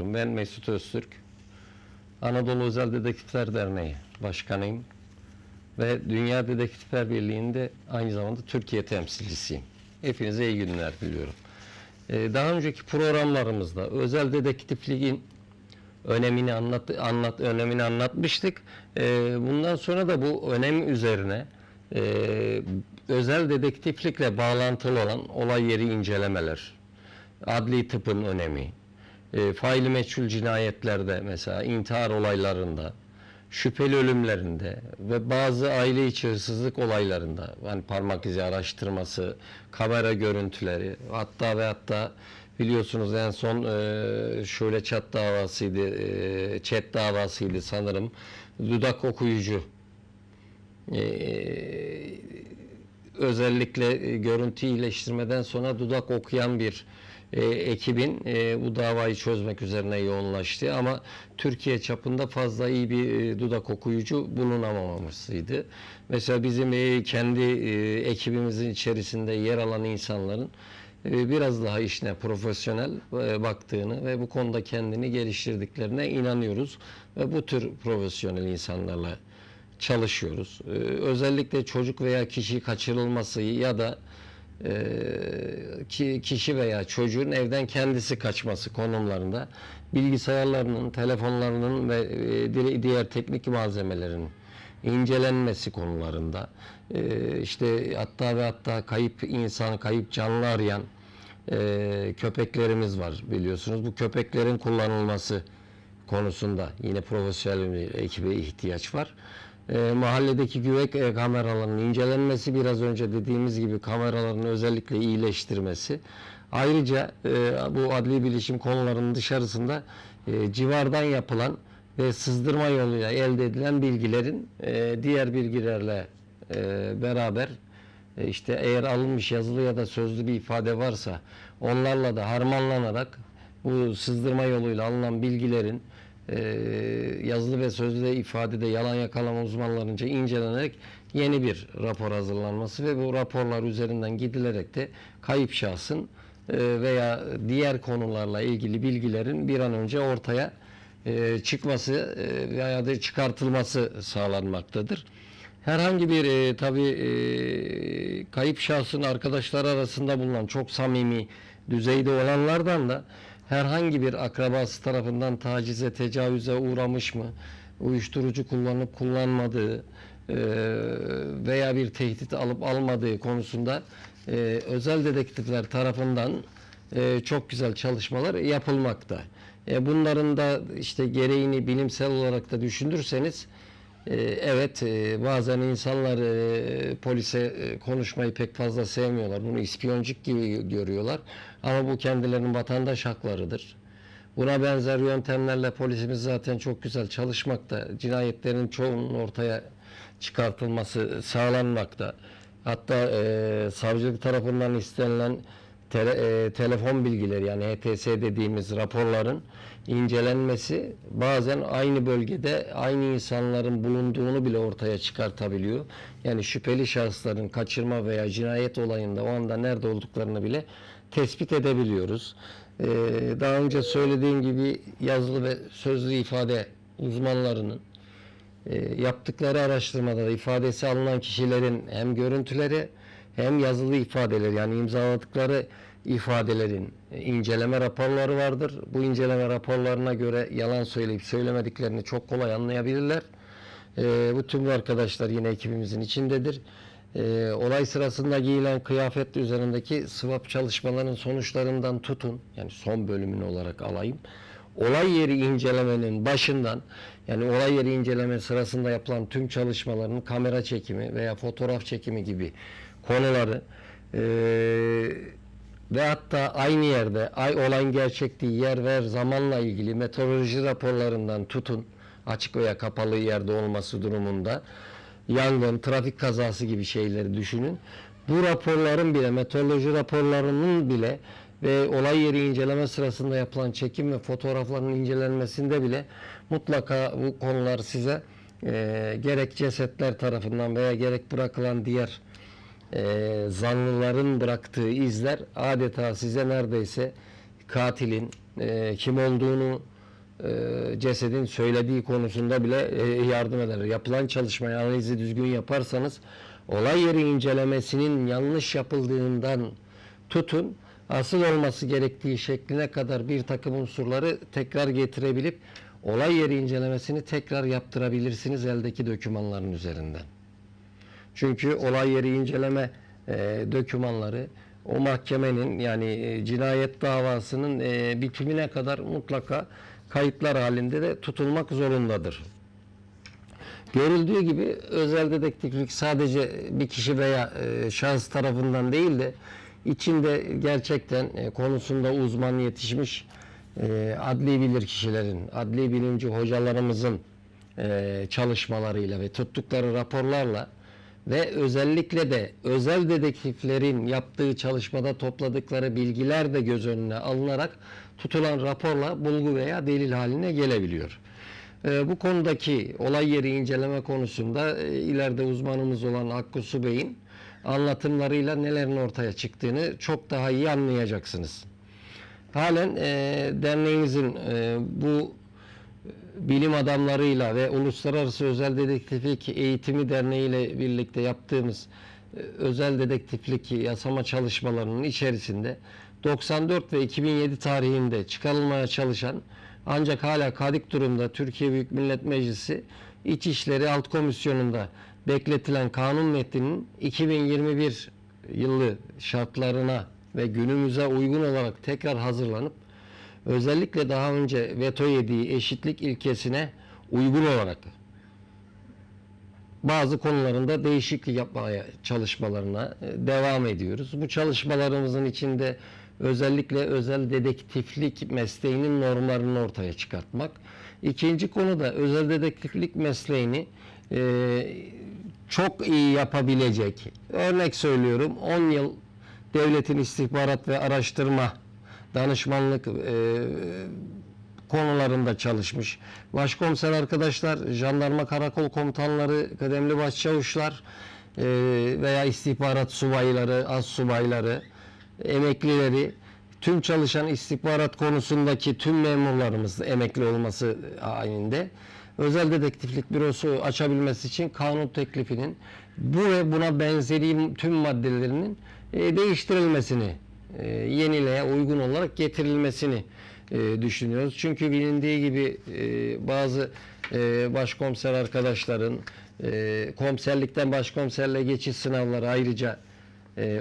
Ben Mesut Öztürk. Anadolu Özel Dedektifler Derneği Başkanıyım. Ve Dünya Dedektifler Birliği'nde aynı zamanda Türkiye temsilcisiyim. Hepinize iyi günler diliyorum. Ee, daha önceki programlarımızda özel dedektifliğin önemini anlat, anlat önemini anlatmıştık. Ee, bundan sonra da bu önem üzerine e, özel dedektiflikle bağlantılı olan olay yeri incelemeler, adli tıpın önemi, e, faili meçhul cinayetlerde mesela intihar olaylarında, şüpheli ölümlerinde ve bazı aile içi hırsızlık olaylarında yani parmak izi araştırması, kamera görüntüleri hatta ve hatta biliyorsunuz en son e, şöyle çat davasıydı, e, chat davasıydı sanırım. Dudak okuyucu e, özellikle e, görüntü iyileştirmeden sonra dudak okuyan bir e, ekibin e, bu davayı çözmek üzerine yoğunlaştı ama Türkiye çapında fazla iyi bir e, dudak okuyucu bulunamamasıydı. Mesela bizim e, kendi e, ekibimizin içerisinde yer alan insanların e, biraz daha işine profesyonel e, baktığını ve bu konuda kendini geliştirdiklerine inanıyoruz ve bu tür profesyonel insanlarla çalışıyoruz. Ee, özellikle çocuk veya kişi kaçırılması ya da e, ki kişi veya çocuğun evden kendisi kaçması konumlarında bilgisayarlarının, telefonlarının ve e, di- diğer teknik malzemelerin incelenmesi konularında e, işte hatta ve hatta kayıp insan, kayıp canlı arayan e, köpeklerimiz var biliyorsunuz. Bu köpeklerin kullanılması konusunda yine profesyonel bir ekibe ihtiyaç var. E, mahalledeki güvek e, kameralarının incelenmesi biraz önce dediğimiz gibi kameraların özellikle iyileştirmesi. Ayrıca e, bu adli bilişim konularının dışarısında e, civardan yapılan ve sızdırma yoluyla elde edilen bilgilerin e, diğer bilgilerle e, beraber e, işte eğer alınmış yazılı ya da sözlü bir ifade varsa onlarla da harmanlanarak bu sızdırma yoluyla alınan bilgilerin e, yazılı ve sözlü ifadede yalan yakalama uzmanlarınca incelenerek yeni bir rapor hazırlanması ve bu raporlar üzerinden gidilerek de kayıp şahsın e, veya diğer konularla ilgili bilgilerin bir an önce ortaya e, çıkması e, veya da çıkartılması sağlanmaktadır. Herhangi bir e, tabi kayıp şahsın arkadaşları arasında bulunan çok samimi düzeyde olanlardan da herhangi bir akrabası tarafından tacize, tecavüze uğramış mı, uyuşturucu kullanıp kullanmadığı e, veya bir tehdit alıp almadığı konusunda e, özel dedektifler tarafından e, çok güzel çalışmalar yapılmakta. Bunların da işte gereğini bilimsel olarak da düşünürseniz evet e, bazen insanlar e, polise e, konuşmayı pek fazla sevmiyorlar. Bunu ispiyoncuk gibi görüyorlar. Ama bu kendilerinin vatandaş haklarıdır. Buna benzer yöntemlerle polisimiz zaten çok güzel çalışmakta. Cinayetlerin çoğunun ortaya çıkartılması sağlanmakta. Hatta savcılık tarafından istenilen tele- e, telefon bilgileri yani HTS dediğimiz raporların incelenmesi bazen aynı bölgede aynı insanların bulunduğunu bile ortaya çıkartabiliyor. Yani şüpheli şahısların kaçırma veya cinayet olayında o anda nerede olduklarını bile tespit edebiliyoruz. Ee, daha önce söylediğim gibi yazılı ve sözlü ifade uzmanlarının e, yaptıkları araştırmada da ifadesi alınan kişilerin hem görüntüleri hem yazılı ifadeleri yani imzaladıkları ifadelerin e, inceleme raporları vardır. Bu inceleme raporlarına göre yalan söyleyip söylemediklerini çok kolay anlayabilirler. E, bu tüm arkadaşlar yine ekibimizin içindedir. E, olay sırasında giyilen kıyafet üzerindeki swap çalışmaların sonuçlarından tutun yani son bölümünü olarak alayım olay yeri incelemenin başından yani olay yeri inceleme sırasında yapılan tüm çalışmaların kamera çekimi veya fotoğraf çekimi gibi konuları eee, ve hatta aynı yerde ay olayın gerçekliği yer ver zamanla ilgili meteoroloji raporlarından tutun açık veya kapalı yerde olması durumunda yangın, trafik kazası gibi şeyleri düşünün. Bu raporların bile, meteoroloji raporlarının bile ve olay yeri inceleme sırasında yapılan çekim ve fotoğrafların incelenmesinde bile mutlaka bu konular size e, gerek cesetler tarafından veya gerek bırakılan diğer e, zanlıların bıraktığı izler adeta size neredeyse katilin e, kim olduğunu e, cesedin söylediği konusunda bile e, yardım eder. Yapılan çalışmayı analizi düzgün yaparsanız olay yeri incelemesinin yanlış yapıldığından tutun asıl olması gerektiği şekline kadar bir takım unsurları tekrar getirebilip olay yeri incelemesini tekrar yaptırabilirsiniz eldeki dokümanların üzerinden. Çünkü olay yeri inceleme e, dokümanları o mahkemenin yani e, cinayet davasının e, bitimine kadar mutlaka kayıtlar halinde de tutulmak zorundadır. Görüldüğü gibi özel dedektiflik sadece bir kişi veya e, şahıs tarafından değil de içinde gerçekten e, konusunda uzman yetişmiş e, adli bilir kişilerin, adli bilimci hocalarımızın e, çalışmalarıyla ve tuttukları raporlarla ve özellikle de özel dedektiflerin yaptığı çalışmada topladıkları bilgiler de göz önüne alınarak tutulan raporla bulgu veya delil haline gelebiliyor. Ee, bu konudaki olay yeri inceleme konusunda e, ileride uzmanımız olan Hakkı Su Bey'in anlatımlarıyla nelerin ortaya çıktığını çok daha iyi anlayacaksınız. Halen e, derneğimizin e, bu bilim adamlarıyla ve Uluslararası Özel Dedektiflik Eğitimi Derneği ile birlikte yaptığımız e, özel dedektiflik yasama çalışmalarının içerisinde 94 ve 2007 tarihinde çıkarılmaya çalışan ancak hala kadik durumda Türkiye Büyük Millet Meclisi İçişleri Alt Komisyonu'nda bekletilen kanun metninin 2021 yılı şartlarına ve günümüze uygun olarak tekrar hazırlanıp özellikle daha önce veto yediği eşitlik ilkesine uygun olarak bazı konularında değişiklik yapmaya çalışmalarına e, devam ediyoruz. Bu çalışmalarımızın içinde özellikle özel dedektiflik mesleğinin normlarını ortaya çıkartmak. İkinci konu da özel dedektiflik mesleğini e, çok iyi yapabilecek. Örnek söylüyorum 10 yıl devletin istihbarat ve araştırma danışmanlık e, konularında çalışmış. Başkomiser arkadaşlar, jandarma karakol komutanları, kıdemli başçavuşlar e, veya istihbarat subayları, az subayları, emeklileri, tüm çalışan istihbarat konusundaki tüm memurlarımız emekli olması halinde özel dedektiflik bürosu açabilmesi için kanun teklifinin bu ve buna benzeri tüm maddelerinin e, değiştirilmesini, e, yeniliğe uygun olarak getirilmesini e, düşünüyoruz. Çünkü bilindiği gibi e, bazı e, başkomiser arkadaşların e, komiserlikten başkomiserle geçiş sınavları ayrıca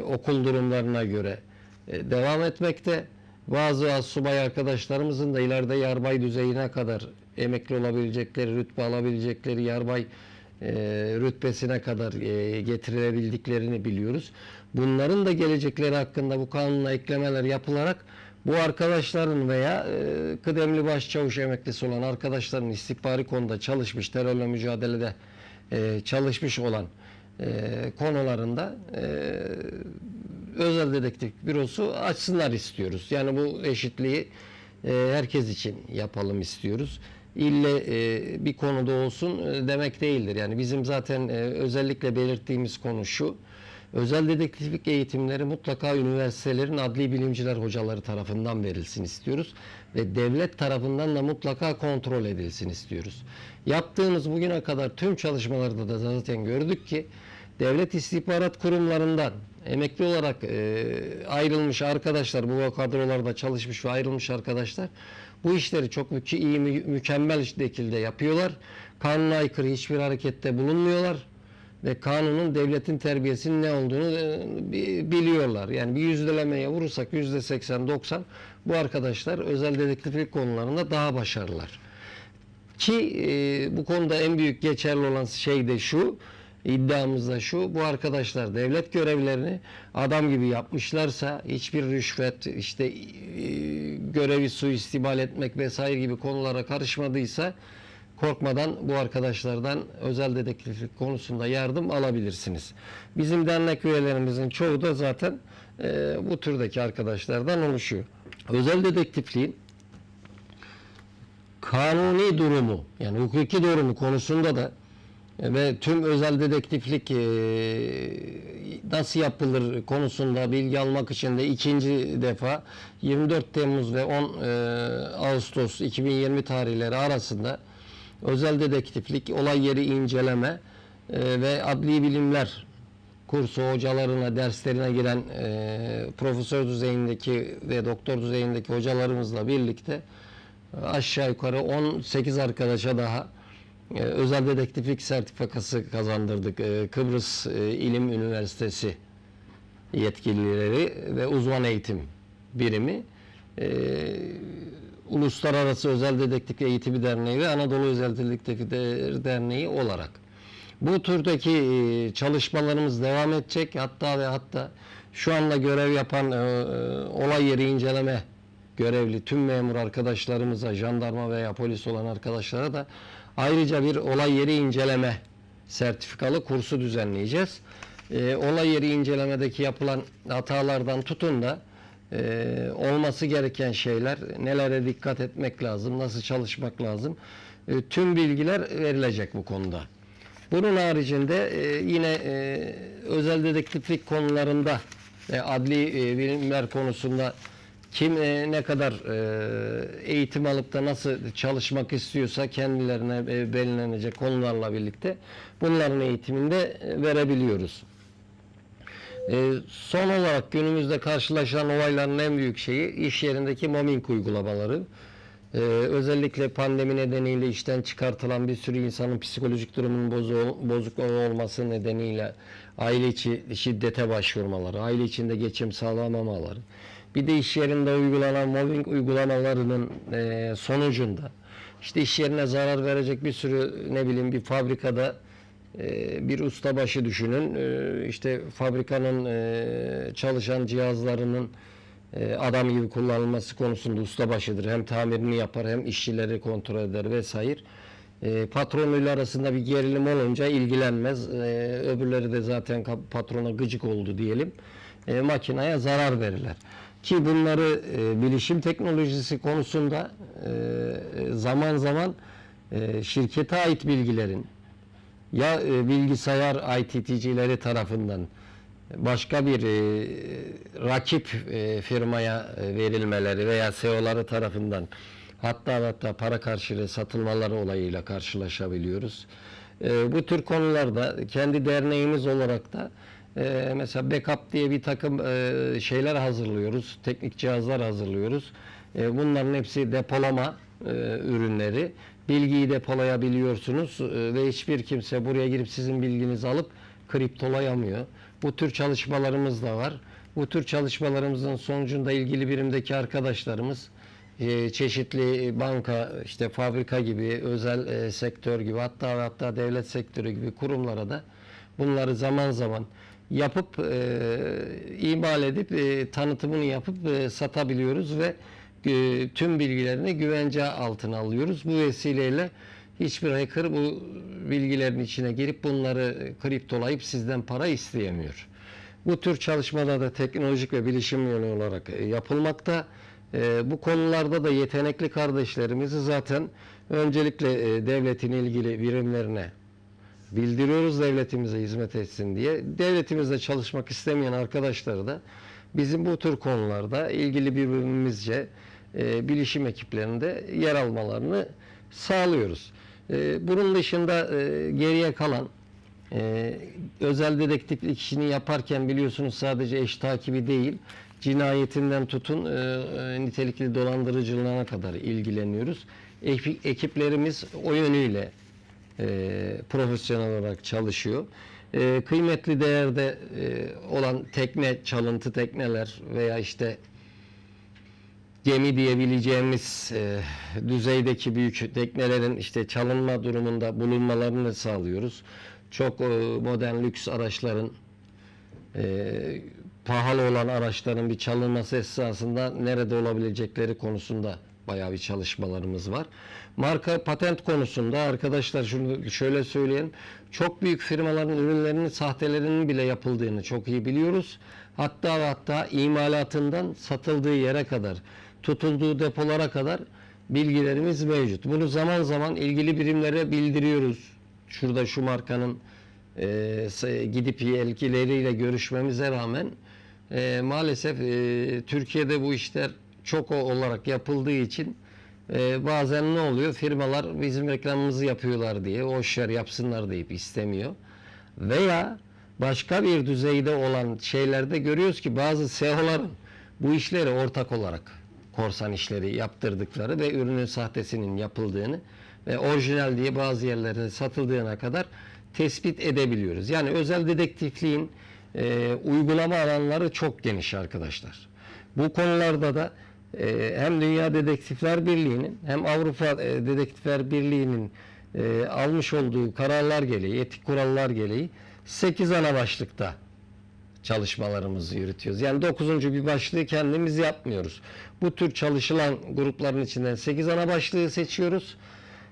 okul durumlarına göre devam etmekte. Bazı subay arkadaşlarımızın da ileride yarbay düzeyine kadar emekli olabilecekleri, rütbe alabilecekleri yarbay e, rütbesine kadar e, getirilebildiklerini biliyoruz. Bunların da gelecekleri hakkında bu kanuna eklemeler yapılarak bu arkadaşların veya e, kıdemli başçavuş emeklisi olan arkadaşların istihbari konuda çalışmış, terörle mücadelede e, çalışmış olan e, konularında e, özel dedektif bürosu açsınlar istiyoruz. Yani bu eşitliği e, herkes için yapalım istiyoruz. İlle e, bir konuda olsun e, demek değildir. Yani bizim zaten e, özellikle belirttiğimiz konu şu. Özel dedektiflik eğitimleri mutlaka üniversitelerin adli bilimciler hocaları tarafından verilsin istiyoruz. Ve devlet tarafından da mutlaka kontrol edilsin istiyoruz. Yaptığımız bugüne kadar tüm çalışmalarda da zaten gördük ki devlet istihbarat kurumlarından emekli olarak e, ayrılmış arkadaşlar, bu kadrolarda çalışmış ve ayrılmış arkadaşlar bu işleri çok iyi, mü- mükemmel şekilde yapıyorlar. Kanuna aykırı hiçbir harekette bulunmuyorlar ve kanunun devletin terbiyesinin ne olduğunu e, bi- biliyorlar. Yani bir yüzdelemeye vurursak yüzde 80-90 bu arkadaşlar özel dedektiflik konularında daha başarılılar. Ki e, bu konuda en büyük geçerli olan şey de şu, iddiamız da şu, bu arkadaşlar devlet görevlerini adam gibi yapmışlarsa, hiçbir rüşvet, işte e, görevi suistimal etmek vesaire gibi konulara karışmadıysa, korkmadan bu arkadaşlardan özel dedektiflik konusunda yardım alabilirsiniz. Bizim dernek üyelerimizin çoğu da zaten e, bu türdeki arkadaşlardan oluşuyor. Özel dedektifliğin kanuni durumu yani hukuki durumu konusunda da ve tüm özel dedektiflik e, nasıl yapılır konusunda bilgi almak için de ikinci defa 24 Temmuz ve 10 e, Ağustos 2020 tarihleri arasında özel dedektiflik, olay yeri inceleme e, ve adli bilimler kursu hocalarına, derslerine giren e, profesör düzeyindeki ve doktor düzeyindeki hocalarımızla birlikte e, aşağı yukarı 18 arkadaşa daha e, özel dedektiflik sertifikası kazandırdık. E, Kıbrıs e, İlim Üniversitesi yetkilileri ve uzman eğitim birimi e, Uluslararası Özel Dedektif Eğitimi Derneği ve Anadolu Özel Dedektif Derneği olarak. Bu türdeki e, çalışmalarımız devam edecek. Hatta ve hatta şu anda görev yapan e, e, olay yeri inceleme görevli tüm memur arkadaşlarımıza, jandarma veya polis olan arkadaşlara da ayrıca bir olay yeri inceleme sertifikalı kursu düzenleyeceğiz. E, olay yeri incelemedeki yapılan hatalardan tutun da e, olması gereken şeyler, nelere dikkat etmek lazım, nasıl çalışmak lazım, e, tüm bilgiler verilecek bu konuda. Bunun haricinde e, yine e, özel dedektiflik konularında e, adli e, bilimler konusunda kim e, ne kadar e, eğitim alıp da nasıl çalışmak istiyorsa kendilerine e, belirlenecek konularla birlikte bunların eğitimini de e, verebiliyoruz. E, son olarak günümüzde karşılaşılan olayların en büyük şeyi iş yerindeki mobbing uygulamaları. Ee, özellikle pandemi nedeniyle işten çıkartılan bir sürü insanın psikolojik durumunun bozu, bozuk olması nedeniyle aile içi şiddete başvurmaları, aile içinde geçim sağlamamaları, bir de iş yerinde uygulanan mobbing uygulamalarının e, sonucunda işte iş yerine zarar verecek bir sürü ne bileyim bir fabrikada e, bir ustabaşı düşünün e, işte fabrikanın e, çalışan cihazlarının e, adam gibi kullanılması konusunda ustabaşıdır. Hem tamirini yapar hem işçileri kontrol eder vesaire. E, patronuyla arasında bir gerilim olunca ilgilenmez. Öbürleri de zaten patrona gıcık oldu diyelim. Makineye zarar verirler. Ki bunları e, bilişim teknolojisi konusunda zaman zaman şirkete ait bilgilerin ya e, bilgisayar ITT'cileri tarafından başka bir e, rakip e, firmaya verilmeleri veya CEO'ları tarafından hatta hatta para karşılığı satılmaları olayıyla karşılaşabiliyoruz. Bu tür konularda kendi derneğimiz olarak da mesela backup diye bir takım şeyler hazırlıyoruz, teknik cihazlar hazırlıyoruz. Bunların hepsi depolama ürünleri. Bilgiyi depolayabiliyorsunuz e, ve hiçbir kimse buraya girip sizin bilginizi alıp kriptolayamıyor. Bu tür çalışmalarımız da var. Bu tür çalışmalarımızın sonucunda ilgili birimdeki arkadaşlarımız e, çeşitli banka, işte fabrika gibi, özel e, sektör gibi hatta hatta devlet sektörü gibi kurumlara da bunları zaman zaman yapıp imal edip tanıtımını yapıp satabiliyoruz ve e, tüm bilgilerini güvence altına alıyoruz. Bu vesileyle hiçbir hacker bu bilgilerin içine girip bunları kriptolayıp sizden para isteyemiyor. Bu tür çalışmalar da teknolojik ve bilişim yönü olarak e, yapılmakta. E, Bu konularda da yetenekli kardeşlerimizi zaten öncelikle devletin ilgili birimlerine bildiriyoruz devletimize hizmet etsin diye. Devletimizde çalışmak istemeyen arkadaşları da bizim bu tür konularda ilgili birimimizce e, bilişim ekiplerinde yer almalarını sağlıyoruz. E, bunun dışında e, geriye kalan e, özel dedektiflik işini yaparken biliyorsunuz sadece eş takibi değil, cinayetinden tutun nitelikli dolandırıcılığına kadar ilgileniyoruz. Ekip- ekiplerimiz o yönüyle profesyonel olarak çalışıyor. Kıymetli değerde olan tekne, çalıntı tekneler veya işte gemi diyebileceğimiz e, düzeydeki büyük teknelerin işte çalınma durumunda bulunmalarını sağlıyoruz. Çok e, modern lüks araçların e, pahalı olan araçların bir çalınması esasında nerede olabilecekleri konusunda bayağı bir çalışmalarımız var. Marka patent konusunda arkadaşlar şunu şöyle söyleyelim. Çok büyük firmaların ürünlerinin sahtelerinin bile yapıldığını çok iyi biliyoruz. Hatta hatta imalatından satıldığı yere kadar, tutulduğu depolara kadar bilgilerimiz mevcut. Bunu zaman zaman ilgili birimlere bildiriyoruz. şurada şu markanın e, gidip yetkilileriyle görüşmemize rağmen e, maalesef e, Türkiye'de bu işler çok olarak yapıldığı için e, bazen ne oluyor? Firmalar bizim reklamımızı yapıyorlar diye o işler yapsınlar deyip istemiyor. Veya başka bir düzeyde olan şeylerde görüyoruz ki bazı SEO'ların bu işleri ortak olarak korsan işleri yaptırdıkları ve ürünün sahtesinin yapıldığını ve orijinal diye bazı yerlerde satıldığına kadar tespit edebiliyoruz. Yani özel dedektifliğin e, uygulama alanları çok geniş arkadaşlar. Bu konularda da e, hem Dünya Dedektifler Birliği'nin hem Avrupa e, Dedektifler Birliği'nin e, almış olduğu kararlar gereği, etik kurallar gereği 8 ana başlıkta çalışmalarımızı yürütüyoruz. Yani 9. bir başlığı kendimiz yapmıyoruz. Bu tür çalışılan grupların içinden 8 ana başlığı seçiyoruz.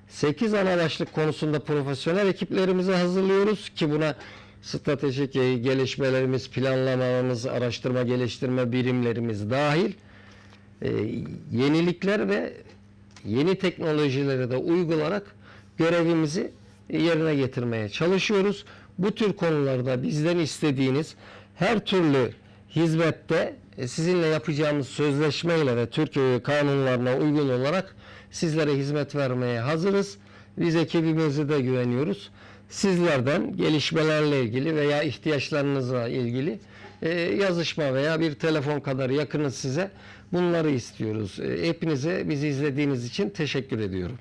8 ana başlık konusunda profesyonel ekiplerimizi hazırlıyoruz ki buna stratejik gelişmelerimiz, planlamamız, araştırma geliştirme birimlerimiz dahil e, yenilikler ve yeni teknolojileri de uygularak görevimizi yerine getirmeye çalışıyoruz. Bu tür konularda bizden istediğiniz her türlü hizmette e, sizinle yapacağımız sözleşmeyle ve Türkiye kanunlarına uygun olarak sizlere hizmet vermeye hazırız. Biz ekibimize de güveniyoruz. Sizlerden gelişmelerle ilgili veya ihtiyaçlarınızla ilgili e, yazışma veya bir telefon kadar yakınız size. Bunları istiyoruz. E, Hepinize bizi izlediğiniz için teşekkür ediyorum.